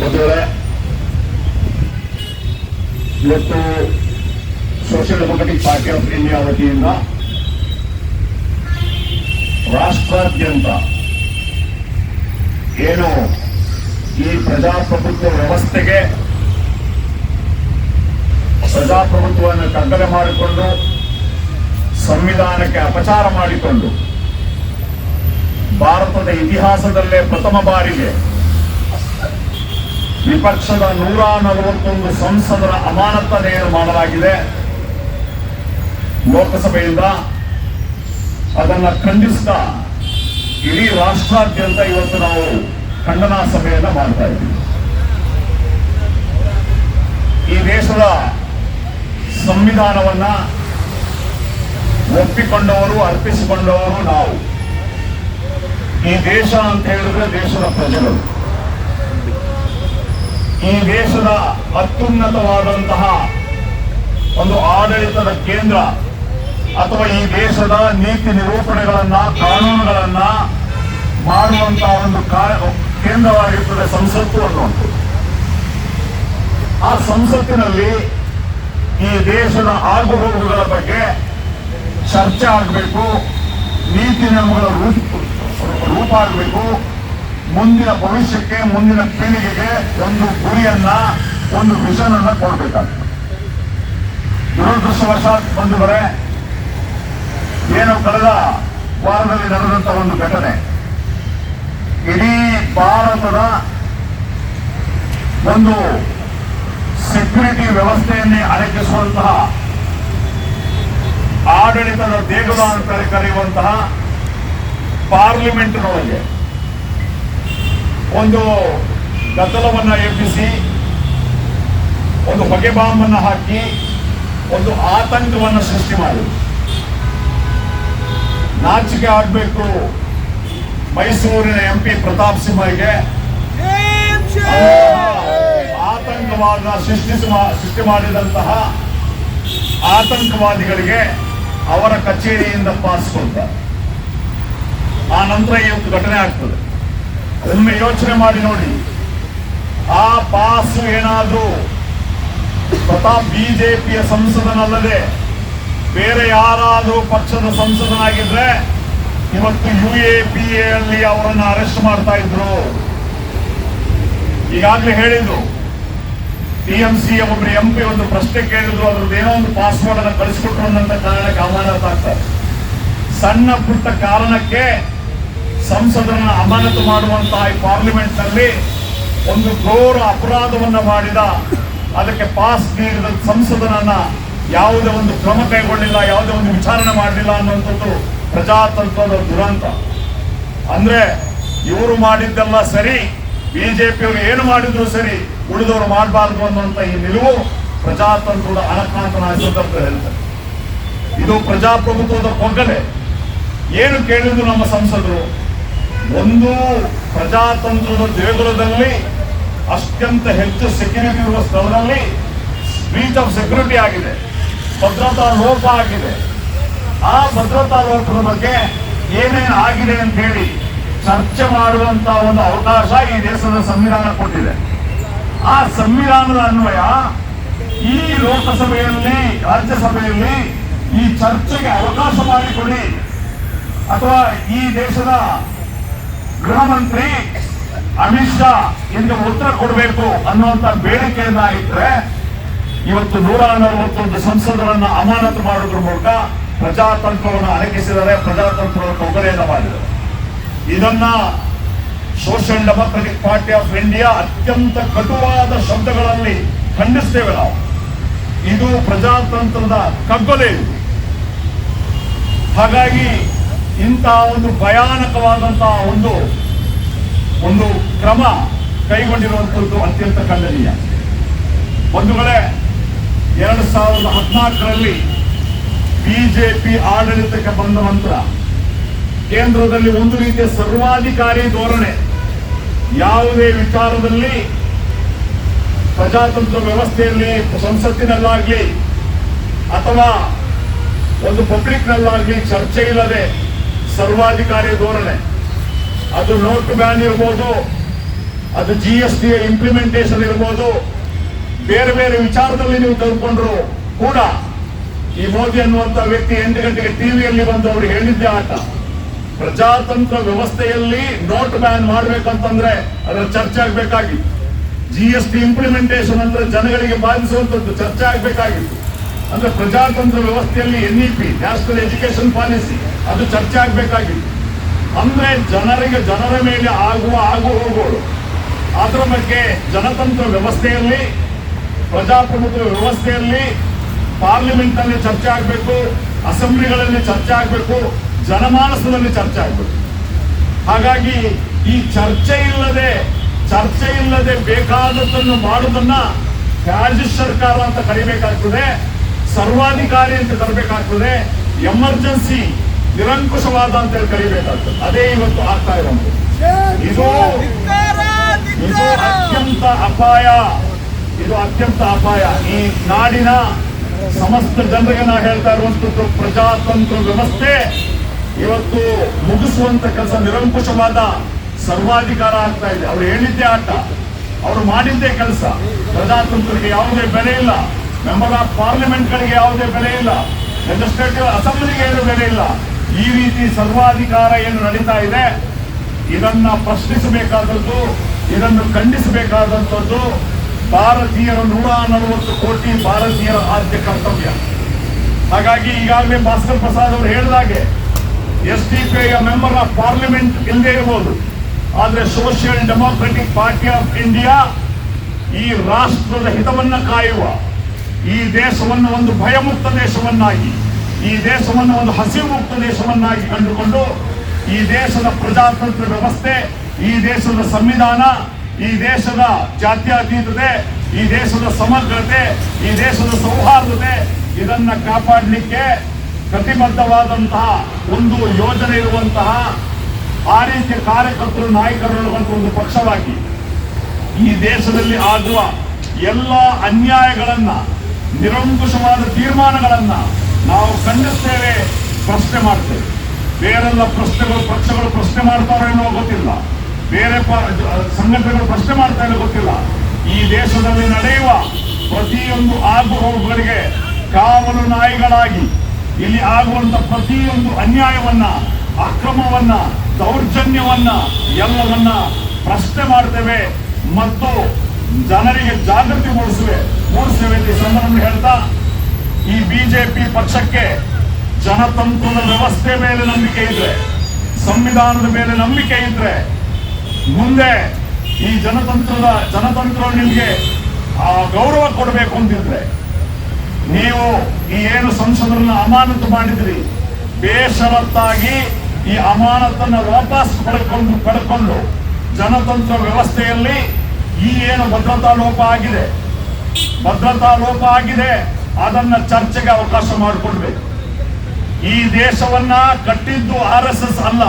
ವೇಳೆ ಇವತ್ತು social democratic party of India ವತಿಯಿಂದ ರಾಷ್ಟ್ರಾದ್ಯಂತ ಏನು ಈ ಪ್ರಜಾಪ್ರಭುತ್ವ ವ್ಯವಸ್ಥೆಗೆ ಪ್ರಜಾಪ್ರಭುತ್ವವನ್ನು ಕಗ್ಗಲೆ ಮಾಡಿಕೊಂಡು, ಸಂವಿಧಾನಕ್ಕೆ ಅಪಚಾರ ಮಾಡಿಕೊಂಡು, ಭಾರತದ ಇತಿಹಾಸದಲ್ಲೇ ಪ್ರಥಮ ಬಾರಿಗೆ ವಿಪಕ್ಷದ ನೂರ ನಲವತ್ತೊಂದು ಸಂಸದರ ಅಮಾನತನೆಯನ್ನು ಮಾಡಲಾಗಿದೆ. ಲೋಕಸಭೆಯಿಂದ ಅದನ್ನು ಖಂಡಿಸ್ತಾ ಇಡೀ ರಾಷ್ಟ್ರಾದ್ಯಂತ ಇವತ್ತು ನಾವು ಖಂಡನಾ ಸಭೆಯನ್ನು ಮಾಡ್ತಾ ಇದ್ದೀವಿ. ಈ ದೇಶದ ಸಂವಿಧಾನವನ್ನ ಒಪ್ಪಿಕೊಂಡವರು, ಅರ್ಪಿಸಿಕೊಂಡವರು ನಾವು. ಈ ದೇಶ ಅಂತ ಹೇಳಿದ್ರೆ ದೇಶದ ಪ್ರಜೆಗಳು. ಈ ದೇಶದ ಅತ್ಯುನ್ನತವಾದಂತಹ ಒಂದು ಆಡಳಿತದ ಕೇಂದ್ರ ಅಥವಾ ಈ ದೇಶದ ನೀತಿ ನಿರೂಪಣೆಗಳನ್ನ, ಕಾನೂನುಗಳನ್ನ ಮಾಡುವಂತಹ ಒಂದು ಕೇಂದ್ರವಾಗಿರ್ತದೆ ಸಂಸತ್ತು ಅನ್ನುವಂಥದ್ದು. ಆ ಸಂಸತ್ತಿನಲ್ಲಿ ಈ ದೇಶದ ಆಗುಹೋಗುಗಳ ಬಗ್ಗೆ ಚರ್ಚೆ ಆಗಬೇಕು, ನೀತಿ ನಿಯಮಗಳ ರೂಪ ರೂಪ ಆಗಬೇಕು. ಮುಂದಿನ ಭವಿಷ್ಯಕ್ಕೆ, ಮುಂದಿನ ಪೀಳಿಗೆಗೆ ಒಂದು ಗುರಿಯನ್ನ, ಒಂದು ವಿಷನ್ ಅನ್ನ ಕೊಡ್ಬೇಕಾಗ್ತದೆ ದುರದೃಷ್ಟವಶಾತ್ ಬಂಧುಗಳೇ ಏನು ಕಳೆದ ವಾರದಲ್ಲಿ ನಡೆದಂತ ಒಂದು ಘಟನೆ. ಇಡೀ ಭಾರತದ ಒಂದು ಸೆಕ್ಯೂರಿಟಿ ವ್ಯವಸ್ಥೆಯನ್ನೇ ಅಡಗಿಸುವಂತಹ ಆಡಳಿತದ ದೇಗುಲ ಅಂತ ಕರೆಯುವಂತಹ ಪಾರ್ಲಿಮೆಂಟ್ನೊಳಗೆ ಒಂದು ಗದ್ದಲವನ್ನ ಎಬ್ಬಿಸಿ, ಒಂದು ಹೊಗೆ ಬಾಂಬನ್ನು ಹಾಕಿ, ಒಂದು ಆತಂಕವನ್ನು ಸೃಷ್ಟಿ ಮಾಡಿ. ನಾಚಿಕೆ ಆಗಬೇಕು. ಮೈಸೂರಿನ ಎಂ ಪಿ ಪ್ರತಾಪ್ ಸಿಂಹಗೆ ಆತಂಕವಾದ ಸೃಷ್ಟಿಸುವ, ಸೃಷ್ಟಿ ಮಾಡಿದಂತಹ ಆತಂಕವಾದಿಗಳಿಗೆ ಅವರ ಕಚೇರಿಯಿಂದ ಪಾಸ್ ಕೊಡ್ತಾರೆ. ಆ ನಂತರ ಒಂದು ಘಟನೆ ಆಗ್ತದೆ. ಒಮ್ಮೆ ಯೋಚನೆ ಮಾಡಿ ನೋಡಿ. ಆ ಪಾಸ್ ಏನಾದರೂ ಸ್ವತಃ ಬಿಜೆಪಿಯ ಸಂಸದನಲ್ಲದೆ ಬೇರೆ ಯಾರಾದರೂ ಪಕ್ಷದ ಸಂಸದನಾಗಿದ್ರೆ ಇವತ್ತು ಯು ಎ ಪಿ ಎಲ್ಲಿ ಅವರನ್ನು ಅರೆಸ್ಟ್ ಮಾಡ್ತಾ ಇದ್ರು. ಈಗಾಗಲೇ ಹೇಳಿದ್ರು. ಟಿ ಎಂ ಸಿ ಒಬ್ಬರು ಎಂ ಪಿ ಒಂದು ಪ್ರಶ್ನೆ ಕೇಳಿದ್ರು, ಅದ್ರದ್ದು ಏನೋ ಒಂದು ಪಾಸ್ವರ್ಡ್ ಅನ್ನ ಕಳಿಸ್ಕೊಟ್ರು ಅನ್ನೋ ಕಾರಣಕ್ಕೆ ಅಮಾನತ್ ಆಗ್ತಾರೆ ಸಣ್ಣ ಪುಟ್ಟ ಕಾರಣಕ್ಕೆ ಸಂಸದರನ್ನ ಅಮಾನತು ಮಾಡುವಂತಹ ಈ ಪಾರ್ಲಿಮೆಂಟ್ನಲ್ಲಿ ಒಂದು ಘೋರ ಅಪರಾಧವನ್ನ ಮಾಡಿದ, ಅದಕ್ಕೆ ಪಾಸ್ ನೀಡಿದ ಸಂಸದನನ್ನ ಯಾವುದೇ ಒಂದು ಕ್ರಮ ಕೈಗೊಂಡಿಲ್ಲ ಯಾವುದೇ ಒಂದು ವಿಚಾರಣೆ ಮಾಡಲಿಲ್ಲ ಅನ್ನುವಂಥದ್ದು ಪ್ರಜಾತಂತ್ರದ ದುರಂತ. ಅಂದ್ರೆ ಇವರು ಮಾಡಿದ್ದೆಲ್ಲ ಸರಿ, ಬಿಜೆಪಿಯವರು ಏನು ಮಾಡಿದ್ರು ಸರಿ, ಉಳಿದವರು ಮಾಡಬಾರ್ದು ಅನ್ನುವಂಥ ಈ ನಿಲುವು ಪ್ರಜಾತಂತ್ರದ ಅನಕಾಂತನ ಅಂತ ಹೇಳ್ತಾರೆ. ಇದು ಪ್ರಜಾಪ್ರಭುತ್ವದ ಪೊಗ್ಗಲೆ ಏನು ಕೇಳಿದ್ರು ನಮ್ಮ ಸಂಸದರು? ಒಂದು ಪ್ರಜಾತಂತ್ರದ ದೇಗುಲದಲ್ಲಿ, ಅತ್ಯಂತ ಹೆಚ್ಚು ಸೆಕ್ಯೂರಿಟಿ ಇರುವ ಸ್ಥಳದಲ್ಲಿ ಬ್ರೀಚ್ ಆಫ್ ಸೆಕ್ಯೂರಿಟಿ ಆಗಿದೆ. ಭದ್ರತಾ ಲೋಪ ಆಗಿದೆ. ಆ ಭದ್ರತಾ ಲೋಪದ ಬಗ್ಗೆ ಏನೇನು ಆಗಿದೆ ಅಂತ ಹೇಳಿ ಚರ್ಚೆ ಮಾಡುವಂತ ಒಂದು ಅವಕಾಶ ಈ ದೇಶದ ಸಂವಿಧಾನ ಕೊಟ್ಟಿದೆ. ಆ ಸಂವಿಧಾನದ ಅನ್ವಯ ಈ ಲೋಕಸಭೆಯಲ್ಲಿ, ರಾಜ್ಯಸಭೆಯಲ್ಲಿ ಈ ಚರ್ಚೆಗೆ ಅವಕಾಶ ಮಾಡಿಕೊಡಿ. ಅಥವಾ ಈ ದೇಶದ ಗೃಹ ಮಂತ್ರಿ ಅಮಿತ್ ಶಾ ಎಂದು ಉತ್ತರ ಕೊಡಬೇಕು ಅನ್ನುವಂತ ಬೇಡಿಕೆಯನ್ನ ಇಟ್ರೆ ಇವತ್ತು ನೂರ ನಲವತ್ತೊಂದು ಸಂಸದರನ್ನ ಅಮಾನತು ಮಾಡೋದ್ರ ಮೂಲಕ ಪ್ರಜಾತಂತ್ರವನ್ನು ಅಡಗಿಸಿದರೆ ಪ್ರಜಾತಂತ್ರದ ಕೊಬ್ಬರಿಯನ್ನ ಮಾಡಿದರು ಇದನ್ನ social democratic party of India ಅತ್ಯಂತ ಕಟುವಾದ ಶಬ್ದಗಳಲ್ಲಿ ಖಂಡಿಸ್ತೇವೆ ನಾವು. ಇದು ಪ್ರಜಾತಂತ್ರದ ಕಗ್ಗೊಲೆ ಹಾಗಾಗಿ ಇಂತಹ ಒಂದು ಭಯಾನಕವಾದಂತಹ ಒಂದು ಒಂದು ಕ್ರಮ ಕೈಗೊಂಡಿರುವಂಥದ್ದು ಅತ್ಯಂತ ಖಂಡನೀಯ. ಬಂಧುಗಳೇ ಎರಡು ಸಾವಿರದ ಹದಿನಾಲ್ಕರಲ್ಲಿ ಬಿಜೆಪಿ ಆಡಳಿತಕ್ಕೆ ಬಂದ ನಂತರ ಕೇಂದ್ರದಲ್ಲಿ ಒಂದು ರೀತಿಯ ಸರ್ವಾಧಿಕಾರಿ ಧೋರಣೆ, ಯಾವುದೇ ವಿಚಾರದಲ್ಲಿ ಪ್ರಜಾತಂತ್ರ ವ್ಯವಸ್ಥೆಯಲ್ಲಿ ಸಂಸತ್ತಿನಲ್ಲಾಗಲಿ ಅಥವಾ ಒಂದು ಪಬ್ಲಿಕ್ನಲ್ಲಾಗಲಿ ಚರ್ಚೆ ಇಲ್ಲದೆ ಸರ್ವಾಧಿಕಾರಿ ಧೋರಣೆ. ಅದು ನೋಟ್ ಬ್ಯಾನ್ ಇರ್ಬೋದು, ಅದು ಜಿ ಎಸ್ ಟಿ ಇಂಪ್ಲಿಮೆಂಟೇಷನ್ ಇರ್ಬೋದು. ಬೇರೆ ಬೇರೆ ವಿಚಾರದಲ್ಲಿ ನೀವು ತೆಗೆದುಕೊಂಡ್ರು ಕೂಡ ಈ ಮೋದಿ ಅನ್ನುವಂತ ವ್ಯಕ್ತಿ ಎಂಟು ಗಂಟೆಗೆ ಟಿವಿಯಲ್ಲಿ ಬಂದು ಅವರು ಹೇಳಿದ್ದೆ ಆಟ. ಪ್ರಜಾತಂತ್ರ ವ್ಯವಸ್ಥೆಯಲ್ಲಿ ನೋಟ್ ಬ್ಯಾನ್ ಮಾಡಬೇಕಂತಂದ್ರೆ ಅದರ ಚರ್ಚೆ ಆಗ್ಬೇಕಾಗಿತ್ತು. ಜಿ ಎಸ್ ಟಿ ಇಂಪ್ಲಿಮೆಂಟೇಷನ್ ಅಂದ್ರೆ ಜನಗಳಿಗೆ ಬಾಧಿಸುವಂತದ್ದು ಚರ್ಚೆ ಆಗ್ಬೇಕಾಗಿತ್ತು. ಅಂದ್ರೆ ಪ್ರಜಾತಂತ್ರ ವ್ಯವಸ್ಥೆಯಲ್ಲಿ N E P national education policy ಅದು ಚರ್ಚೆ ಆಗಬೇಕಾಗಿತ್ತು. ಅಂದ್ರೆ ಜನರಿಗೆ ಜನರ ಮೇಲೆ ಆಗುವ ಆಗು ಹೋಗುಗಳು ಅದರ ಬಗ್ಗೆ ಜನತಂತ್ರ ವ್ಯವಸ್ಥೆಯಲ್ಲಿ, ಪ್ರಜಾಪ್ರಭುತ್ವ ವ್ಯವಸ್ಥೆಯಲ್ಲಿ ಪಾರ್ಲಿಮೆಂಟ್ನಲ್ಲಿ ಚರ್ಚೆ ಆಗಬೇಕು, ಅಸೆಂಬ್ಲಿಗಳಲ್ಲಿ ಚರ್ಚೆ ಆಗಬೇಕು, ಜನಮಾನಸದಲ್ಲಿ ಚರ್ಚೆ ಆಗಬೇಕು. ಹಾಗಾಗಿ ಈ ಚರ್ಚೆ ಇಲ್ಲದೆ ಚರ್ಚೆ ಇಲ್ಲದೆ ಬೇಕಾದದ್ದನ್ನು ಮಾಡುವುದನ್ನ ರಾಜ್ಯ ಸರ್ಕಾರ ಅಂತ ಕರಿಬೇಕಾಗ್ತದೆ. ಸರ್ವಾಧಿಕಾರಿ ಅಂತ ತರಬೇಕಾಗ್ತದೆ, ಎಮರ್ಜೆನ್ಸಿ ನಿರಂಕುಶವಾದ ಅಂತ ಹೇಳಿ ಕರಿಬೇಕಾಗ್ತದೆ. ಅದೇ ಇವತ್ತು ಆಗ್ತಾ ಇರೋದು ಇದು ಇದು ಅತ್ಯಂತ ಅಪಾಯ. ಇದು ಅತ್ಯಂತ ಅಪಾಯ. ಈ ನಾಡಿನ ಸಮಸ್ತ ಜನರಿಗೆ ನಾ ಹೇಳ್ತಾ ಇರುವಂತದ್ದು, ಪ್ರಜಾತಂತ್ರ ವ್ಯವಸ್ಥೆ ಇವತ್ತು ಮುಗಿಸುವಂತ ಕೆಲಸ ನಿರಂಕುಶವಾದ ಸರ್ವಾಧಿಕಾರ ಆಗ್ತಾ ಇದೆ. ಅವ್ರು ಹೇಳಿದ್ದೇ ಆಟ. ಅವರು ಮಾಡಿದ್ದೇ ಕೆಲಸ. ಪ್ರಜಾತಂತ್ರಕ್ಕೆ ಯಾವುದೇ ಬೆಲೆ ಇಲ್ಲ. ಮೆಂಬರ್ ಆಫ್ ಪಾರ್ಲಿಮೆಂಟ್ ಗಳಿಗೆ ಯಾವುದೇ ಬೆಲೆ ಇಲ್ಲ. ಲೆಜಿಸ್ಲೇಟಿವ್ ಅಸೆಂಬ್ಲಿಗೆ ಏನು ಬೆಲೆ ಇಲ್ಲ. ಈ ರೀತಿ ಸರ್ವಾಧಿಕಾರ ಏನು ನಡೀತಾ ಇದೆ, ಇದನ್ನ ಪ್ರಶ್ನಿಸಬೇಕಾದದ್ದು, ಇದನ್ನು ಖಂಡಿಸಬೇಕಾದಂಥದ್ದು ಭಾರತೀಯರ ನೂರ ನಲವತ್ತು ಕೋಟಿ ಭಾರತೀಯರ ಆದ್ಯ ಕರ್ತವ್ಯ. ಹಾಗಾಗಿ ಈಗಾಗಲೇ ಭಾಸ್ಕರ್ ಪ್ರಸಾದ್ ಅವರು ಹೇಳಿದಾಗೆ S D P member of parliament ಇಲ್ಲದೆ ಇರಬಹುದು ಆದರೆ social democratic party of India ಈ ರಾಷ್ಟ್ರದ ಹಿತವನ್ನ ಕಾಯುವ. ಈ ದೇಶವನ್ನು ಒಂದು ಭಯಮುಕ್ತ ದೇಶವನ್ನಾಗಿ, ಈ ದೇಶವನ್ನು ಒಂದು ಹಸಿವು ಮುಕ್ತ ದೇಶವನ್ನಾಗಿ ಕಂಡುಕೊಂಡು, ಈ ದೇಶದ ಪ್ರಜಾತಂತ್ರ ವ್ಯವಸ್ಥೆ, ಈ ದೇಶದ ಸಂವಿಧಾನ, ಈ ದೇಶದ ಜಾತ್ಯತೀತತೆ, ಈ ದೇಶದ ಸಮಗ್ರತೆ, ಈ ದೇಶದ ಸೌಹಾರ್ದತೆ, ಇದನ್ನ ಕಾಪಾಡಲಿಕ್ಕೆ ಕಟಿಬದ್ಧವಾದಂತಹ ಒಂದು ಯೋಜನೆ ಇರುವಂತಹ ಆ ರೀತಿಯ ಕಾರ್ಯಕರ್ತರು ನಾಯಕರುಳ್ಳುವಂತ ಒಂದು ಪಕ್ಷವಾಗಿ ಈ ದೇಶದಲ್ಲಿ ಆಗುವ ಎಲ್ಲ ಅನ್ಯಾಯಗಳನ್ನ ನಿರಂಕುಶವಾದ ತೀರ್ಮಾನಗಳನ್ನು ನಾವು ಖಂಡಿಸ್ತೇವೆ, ಪ್ರಶ್ನೆ ಮಾಡ್ತೇವೆ. ಬೇರೆಲ್ಲ ಪ್ರಶ್ನೆಗಳು, ಪಕ್ಷಗಳು ಪ್ರಶ್ನೆ ಮಾಡ್ತಾರೋ ಏನೋ ಗೊತ್ತಿಲ್ಲ. ಬೇರೆ ಸಂಘಟನೆಗಳು ಪ್ರಶ್ನೆ ಮಾಡ್ತಾ ಗೊತ್ತಿಲ್ಲ. ಈ ದೇಶದಲ್ಲಿ ನಡೆಯುವ ಪ್ರತಿಯೊಂದು ಆಗು ಹೋಗುಗಳಿಗೆ ಕಾವಲು ನಾಯಿಗಳಾಗಿ, ಇಲ್ಲಿ ಆಗುವಂತ ಪ್ರತಿಯೊಂದು ಅನ್ಯಾಯವನ್ನ, ಅಕ್ರಮವನ್ನ, ದೌರ್ಜನ್ಯವನ್ನ ಎಲ್ಲವನ್ನ ಪ್ರಶ್ನೆ ಮಾಡ್ತೇವೆ ಮತ್ತು ಜನರಿಗೆ ಜಾಗೃತಿ ಮೂಡಿಸುವೆ ಮೂಡಿಸುವೆ ಈ ಸಂದರ್ಭದಲ್ಲಿ ಹೇಳ್ತಾ, ಈ ಬಿಜೆಪಿ ಪಕ್ಷಕ್ಕೆ ಜನತಂತ್ರದ ವ್ಯವಸ್ಥೆ ಮೇಲೆ ನಂಬಿಕೆ ಇದ್ರೆ, ಸಂವಿಧಾನದ ಮೇಲೆ ನಂಬಿಕೆ ಇದ್ರೆ, ಮುಂದೆ ಈ ಜನತಂತ್ರದ, ಜನತಂತ್ರ ನಿಮಗೆ, ಆ, ಗೌರವ ಕೊಡಬೇಕು ಅಂತಿದ್ರೆ, ನೀವು ಈ ಏನು ಸಂಸದರನ್ನ ಅಮಾನತು ಮಾಡಿದ್ರಿ, ಬೇಷರತ್ತಾಗಿ ಈ ಅಮಾನತನ್ನ ವಾಪಸ್ ಪಡ್ಕೊಂಡು ಪಡ್ಕೊಂಡು, ಜನತಂತ್ರ ವ್ಯವಸ್ಥೆಯಲ್ಲಿ ಈ ಏನು ಭದ್ರತಾ ಲೋಪ ಆಗಿದೆ? ಭದ್ರತಾ ಲೋಪ ಆಗಿದೆ. ಅದನ್ನ ಚರ್ಚೆಗೆ ಅವಕಾಶ ಮಾಡಿಕೊಡ್ಬೇಕು. ಈ ದೇಶವನ್ನ ಕಟ್ಟಿದ್ದು ಆರ್ ಎಸ್ ಎಸ್ ಅಲ್ಲ.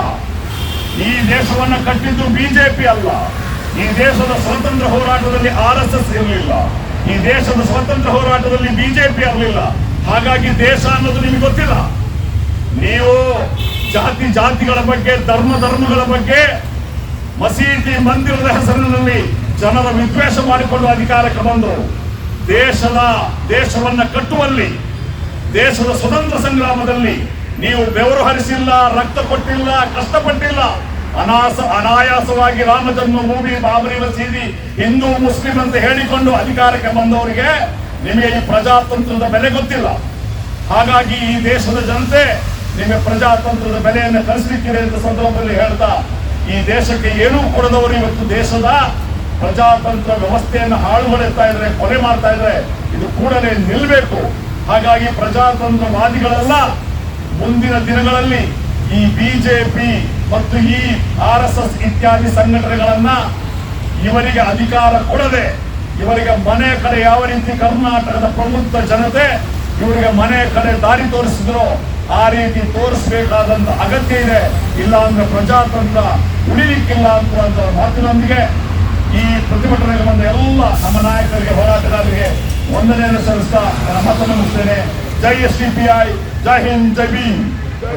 ಈ ದೇಶವನ್ನ ಕಟ್ಟಿದ್ದು ಬಿಜೆಪಿ ಅಲ್ಲ. ಈ ದೇಶದ ಸ್ವಾತಂತ್ರ್ಯ ಹೋರಾಟದಲ್ಲಿ ಆರ್ ಎಸ್ ಎಸ್ ಇರಲಿಲ್ಲ. ಈ ದೇಶದ ಸ್ವಾತಂತ್ರ್ಯ ಹೋರಾಟದಲ್ಲಿ ಬಿಜೆಪಿ ಇರಲಿಲ್ಲ. ಹಾಗಾಗಿ ದೇಶ ಅನ್ನೋದು ನಿಮಗೆ ಗೊತ್ತಿಲ್ಲ. ನೀವು ಜಾತಿ ಜಾತಿಗಳ ಬಗ್ಗೆ, ಧರ್ಮ ಧರ್ಮಗಳ ಬಗ್ಗೆ ಮಸೀದಿ ಮಂದಿರದ ಹೆಸರಿನಲ್ಲಿ ಜನರ ವಿದ್ವೇಷ ಮಾಡಿಕೊಂಡು ಅಧಿಕಾರಕ್ಕೆ ಬಂದರು. ದೇಶದ ದೇಶವನ್ನು ಕಟ್ಟುವಲ್ಲಿ, ದೇಶದ ಸ್ವತಂತ್ರ ಸಂಗ್ರಾಮದಲ್ಲಿ ನೀವು ಬೆವರು ಹರಿಸಿಲ್ಲ, ರಕ್ತ ಕೊಟ್ಟಿಲ್ಲ, ಕಷ್ಟಪಟ್ಟಿಲ್ಲ. ಅನಾಸ, ಅನಾಯಾಸವಾಗಿ ರಾಮ ಜನ್ಮಭೂಮಿ ಬಾಬರಿ ಮಸೀದಿ ಹಿಂದೂ ಮುಸ್ಲಿಂ ಅಂತ ಹೇಳಿಕೊಂಡು ಅಧಿಕಾರಕ್ಕೆ ಬಂದವರಿಗೆ ನಿಮಗೆ ಈ ಪ್ರಜಾತಂತ್ರದ ಬೆಲೆ ಗೊತ್ತಿಲ್ಲ. ಹಾಗಾಗಿ ಈ ದೇಶದ ಜನತೆ ನಿಮಗೆ ಪ್ರಜಾತಂತ್ರದ ಬೆಲೆಯನ್ನು ಕಲಿಸಲಿಕ್ಕಿದೆ ಅಂತ ಸಂದರ್ಭದಲ್ಲಿ ಹೇಳ್ತಾ, ಈ ದೇಶಕ್ಕೆ ಏನೂ ಕೊಡದವರು ಇವತ್ತು ದೇಶದ ಪ್ರಜಾತಂತ್ರ ವ್ಯವಸ್ಥೆಯನ್ನು ಹಾಳು ಮಾಡುತ್ತಾ ಇದ್ರೆ, ಕೊಲೆ ಮಾಡ್ತಾ ಇದ್ರೆ ಇದು ಕೂಡಲೇ ನಿಲ್ಲಬೇಕು ಹಾಗಾಗಿ ಪ್ರಜಾತಂತ್ರವಾದಿಗಳೆಲ್ಲ, ಮುಂದಿನ ದಿನಗಳಲ್ಲಿ ಈ ಬಿಜೆಪಿ ಮತ್ತು ಈ ಆರ್ ಎಸ್ ಎಸ್ ಇತ್ಯಾದಿ ಸಂಘಟನೆಗಳನ್ನ ಇವರಿಗೆ ಅಧಿಕಾರ ಕೊಡದೆ, ಇವರಿಗೆ ಮನೆ ಕಡೆ ಯಾವ ರೀತಿ ಕರ್ನಾಟಕದ ಪ್ರಮುಖ ಜನತೆ ಇವರಿಗೆ ಮನೆ ಕಡೆ ದಾರಿ ತೋರಿಸಿದ್ರು ಆ ರೀತಿ ತೋರಿಸಬೇಕಾದಂತ ಅಗತ್ಯ ಇದೆ. ಇಲ್ಲ ಅಂದ್ರೆ ಪ್ರಜಾತಂತ್ರ ಉಳಿಲಿಕ್ಕಿಲ್ಲ ಅಂತ ಮಾತಿನೊಂದಿಗೆ ಈ ಪ್ರತಿಭಟನೆಗೆ ಬಂದ ಎಲ್ಲ ನಮ್ಮ ನಾಯಕರಿಗೆ, ಹೋರಾಟಗಾರರಿಗೆ ವಂದನೆಯನ್ನು ಸಲ್ಲಿಸ್ತಾ ನನ್ನ ಮಾತನ್ನು ಮುಗಿಸ್ತೇನೆ. ಜೈ ಎಸ್ ಡಿ ಪಿ ಐ, ಜೈ ಹಿಂದ್, ಜೈ ಭೀಮ್.